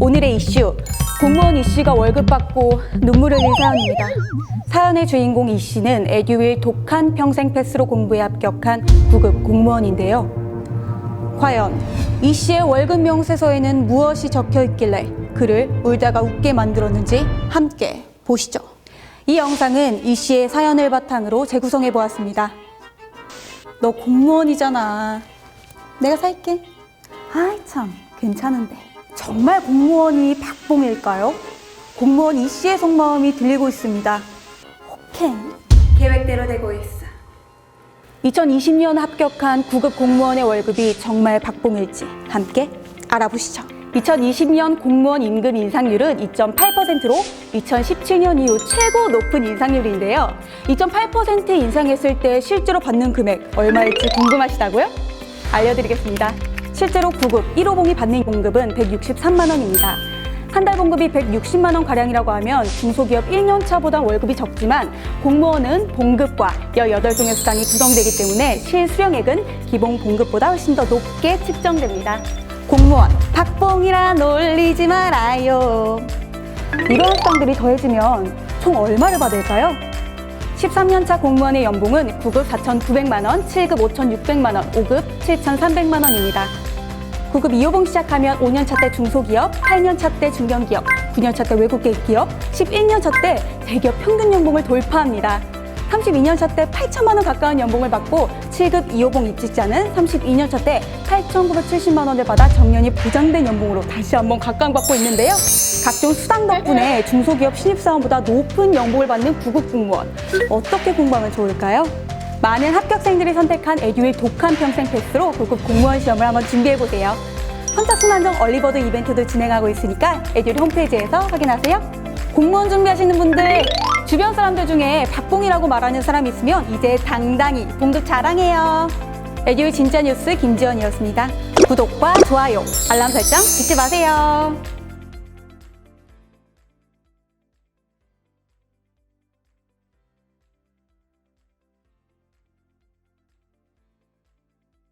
오늘의 이슈 공무원 이 씨가 월급 받고 눈물을 흘린 사연입니다. 사연의 주인공 이 씨는 에듀윌 독한 평생 패스로 공부에 합격한 9급 공무원인데요. 과연 이 씨의 월급 명세서에는 무엇이 적혀 있길래 그를 울다가 웃게 만들었는지 함께 보시죠. 이 영상은 이 씨의 사연을 바탕으로 재구성해 보았습니다. 너 공무원이잖아. 내가 살게. 아이 참 괜찮은데. 정말 공무원이 박봉일까요? 공무원 이 씨의 속마음이 들리고 있습니다. 혹행. 계획대로 되고 있어. 2020년 합격한 9급 공무원의 월급이 정말 박봉일지 함께 알아보시죠. 2020년 공무원 임금 인상률은 2.8%로 2017년 이후 최고 높은 인상률인데요. 2.8% 인상했을 때 실제로 받는 금액 얼마일지 궁금하시다고요? 알려드리겠습니다. 실제로 9급 1호봉이 받는 봉급은 163만 원입니다. 한 달 봉급이 160만 원 가량이라고 하면 중소기업 1년 차보다 월급이 적지만 공무원은 봉급과 18종의 수당이 구성되기 때문에 실 수령액은 기본 봉급보다 훨씬 더 높게 측정됩니다. 공무원 박봉이라 놀리지 말아요. 이러한 수당들이 더해지면 총 얼마를 받을까요? 13년차 공무원의 연봉은 9급 4,900만 원, 7급 5,600만 원, 5급 7,300만 원입니다. 9급 2호봉 시작하면 5년차 때 중소기업, 8년차 때 중견기업, 9년차 때 외국계 기업, 11년차 때 대기업 평균 연봉을 돌파합니다. 32년차 때 8천만 원 가까운 연봉을 받고 7급 2호봉 입직자는 32년차 때 8,970만 원을 받아 정년이 보장된 연봉으로 다시 한번 각광받고 있는데요. 각종 수당 덕분에 중소기업 신입사원보다 높은 연봉을 받는 9급 공무원. 어떻게 공부하면 좋을까요? 많은 합격생들이 선택한 에듀윌 독한 평생 패스로 9급 공무원 시험을 한번 준비해보세요. 선착순 한정 얼리버드 이벤트도 진행하고 있으니까 에듀윌 홈페이지에서 확인하세요. 공무원 준비하시는 분들 주변 사람들 중에 박봉이라고 말하는 사람 있으면 이제 당당히 봉급 자랑해요. 에듀윌 진짜 뉴스 김지연이었습니다. 구독과 좋아요, 알람 설정 잊지 마세요.